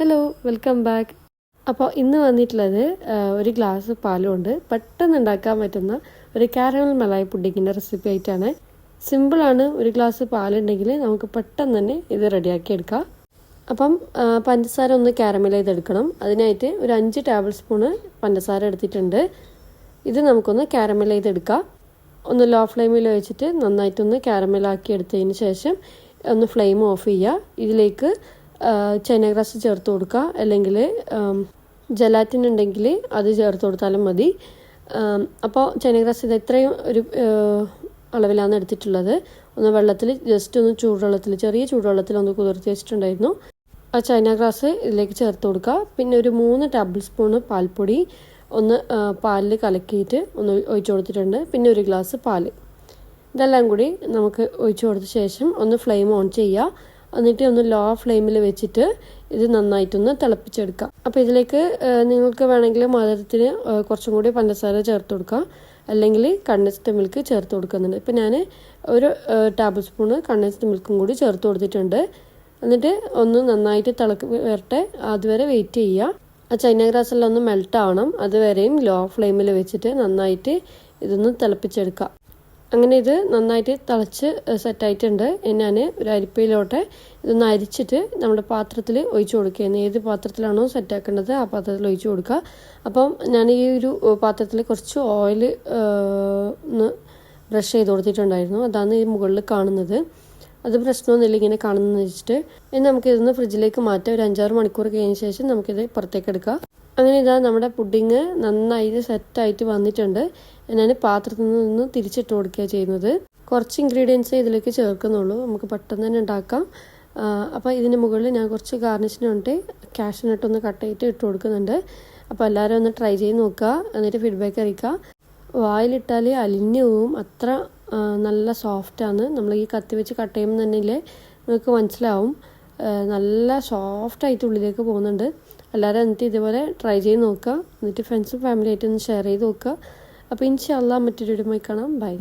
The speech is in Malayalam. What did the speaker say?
ഹലോ വെൽക്കം ബാക്ക് അപ്പോൾ ഇന്ന് വന്നിട്ടുള്ളത് ഒരു ഗ്ലാസ് പാലുകൊണ്ട് പെട്ടെന്ന് ഉണ്ടാക്കാൻ പറ്റുന്ന ഒരു കാരമൽ മലായി പുഡിങ്ങിന്റെ റെസിപ്പി ആയിട്ടാണ്. സിമ്പിളാണ് ഒരു ഗ്ലാസ് പാലുണ്ടെങ്കിൽ നമുക്ക് പെട്ടെന്ന് തന്നെ ഇത് റെഡിയാക്കി എടുക്കാം. അപ്പം പഞ്ചസാര ഒന്ന് കാരമൽ ചെയ്തെടുക്കണം അതിനായിട്ട് ഒരു അഞ്ച് ടേബിൾ സ്പൂണ് പഞ്ചസാര എടുത്തിട്ടുണ്ട്. ഇത് നമുക്കൊന്ന് കാരമൽ ചെയ്തെടുക്കാം ഒന്ന് ലോ ഫ്ലെയിമിൽ വെച്ചിട്ട് നന്നായിട്ടൊന്ന് കാരമലാക്കി എടുത്തതിന് ശേഷം ഒന്ന് ഫ്ലെയിം ഓഫ് ചെയ്യുക. ഇതിലേക്ക് ചൈന ഗ്രാസ് ചേർത്ത് കൊടുക്കുക. അല്ലെങ്കിൽ ജലാറ്റിൻ ഉണ്ടെങ്കിൽ അത് ചേർത്ത് കൊടുത്താലും മതി. അപ്പോൾ ചൈന ഗ്രാസ് ഇത് എത്രയും ഒരു അളവിലാണ് എടുത്തിട്ടുള്ളത്. ഒന്ന് വെള്ളത്തിൽ ജസ്റ്റ് ഒന്ന് ചൂടുവെള്ളത്തിൽ ചെറിയ ചൂടുവെള്ളത്തിൽ ഒന്ന് കുതിർത്തി വെച്ചിട്ടുണ്ടായിരുന്നു. ആ ചൈന ഗ്രാസ് ഇതിലേക്ക് ചേർത്ത് കൊടുക്കുക. പിന്നെ ഒരു മൂന്ന് ടേബിൾ സ്പൂണ് പാൽപ്പൊടി ഒന്ന് പാലിൽ കലക്കിയിട്ട് ഒന്ന് ഒഴിച്ചു കൊടുത്തിട്ടുണ്ട്. പിന്നെ ഒരു ഗ്ലാസ് പാൽ ഇതെല്ലാം കൂടി നമുക്ക് ഒഴിച്ചു കൊടുത്ത ശേഷം ഒന്ന് ഫ്ലെയിം ഓൺ ചെയ്യുക. എന്നിട്ട് ഒന്ന് ലോ ഫ്ലെയിമിൽ വെച്ചിട്ട് ഇത് നന്നായിട്ടൊന്ന് തിളപ്പിച്ചെടുക്കാം. അപ്പോൾ ഇതിലേക്ക് നിങ്ങൾക്ക് വേണമെങ്കിൽ മധുരത്തിന് കുറച്ചും കൂടി പഞ്ചസാര ചേർത്ത് കൊടുക്കാം. അല്ലെങ്കിൽ കണ്ടൻസ്ഡ് മിൽക്ക് ചേർത്ത് കൊടുക്കുന്നുണ്ട്. ഇപ്പം ഞാൻ ഒരു ടേബിൾ സ്പൂണ് കണ്ടൻസ്ഡ് മിൽക്കും കൂടി ചേർത്ത് കൊടുത്തിട്ടുണ്ട്. എന്നിട്ട് ഒന്ന് നന്നായിട്ട് തിളക്ക് വരട്ടെ. അതുവരെ വെയിറ്റ് ചെയ്യുക ആ ചൈന ഗ്രാസ് എല്ലാം ഒന്ന് മെൽറ്റ് ആവണം. അതുവരെയും ലോ ഫ്ലെയിമിൽ വെച്ചിട്ട് നന്നായിട്ട് ഇതൊന്ന് തിളപ്പിച്ചെടുക്കുക അങ്ങനെ ഇത് നന്നായിട്ട് തിളച്ച് സെറ്റായിട്ടുണ്ട് ഞാൻ ഒരു അരിപ്പയിലോട്ടെ ഇതൊന്ന് അരിച്ചിട്ട് നമ്മുടെ പാത്രത്തിൽ ഒഴിച്ചു കൊടുക്കുകയാണ് ഏത് പാത്രത്തിലാണോ സെറ്റാക്കേണ്ടത് ആ പാത്രത്തിൽ ഒഴിച്ചു കൊടുക്കുക. അപ്പം ഞാൻ ഈ ഒരു പാത്രത്തിൽ കുറച്ച് ഓയിൽ ഒന്ന് ബ്രഷ് ചെയ്ത് കൊടുത്തിട്ടുണ്ടായിരുന്നു. അതാണ് ഈ മുകളിൽ കാണുന്നത്. അത് പ്രശ്നമൊന്നുമില്ല ഇങ്ങനെ കാണുന്നത് വെച്ചിട്ട്. ഇനി നമുക്കിതൊന്ന് ഫ്രിഡ്ജിലേക്ക് മാറ്റാം. ഒരു അഞ്ചാറ് മണിക്കൂർ കഴിഞ്ഞ ശേഷം നമുക്കിത് പുറത്തേക്ക് എടുക്കാം. അങ്ങനെ ഇതാ നമ്മുടെ പുഡിങ് നന്നായിട്ട് സെറ്റായിട്ട് വന്നിട്ടുണ്ട്. ഞാൻ പാത്രത്തിൽ നിന്ന് തിരിച്ചിട്ട് കൊടുക്കുക ചെയ്യുന്നത്. കുറച്ച് ഇൻഗ്രീഡിയൻസ് ഇതിലേക്ക് ചേർക്കുന്നുള്ളൂ. നമുക്ക് പെട്ടെന്ന് തന്നെ ഉണ്ടാക്കാം. അപ്പോൾ ഇതിന് മുകളിൽ ഞാൻ കുറച്ച് ഗാർണിഷിന് വേണ്ടി കാഷ്നട്ട് ഒന്ന് കട്ട് ചെയ്തിട്ട് ഇട്ട് കൊടുക്കുന്നുണ്ട്. അപ്പോൾ എല്ലാവരും ഒന്ന് ട്രൈ ചെയ്ത് നോക്കുക. എന്നിട്ട് ഫീഡ്ബാക്ക് അറിയിക്കുക. വായിലിട്ടാൽ അലിഞ്ഞു പോവും. അത്ര നല്ല സോഫ്റ്റാണ് നമ്മൾ ഈ കത്തി വെച്ച് കട്ട് ചെയ്യുമ്പോൾ തന്നെ നിങ്ങൾക്ക് മനസ്സിലാവും. നല്ല സോഫ്റ്റായിട്ട് ഉള്ളിലേക്ക് പോകുന്നുണ്ട്. എല്ലാവരും എന്നിട്ട് ഇതുപോലെ ട്രൈ ചെയ്ത് നോക്കുക. എന്നിട്ട് ഫ്രണ്ട്സും ഫാമിലി ആയിട്ട് ഒന്ന് ഷെയർ ചെയ്ത് നോക്കുക. അപ്പോൾ ഇൻഷാല്ല മറ്റൊരു വീഡിയോ കാണാം. ബൈ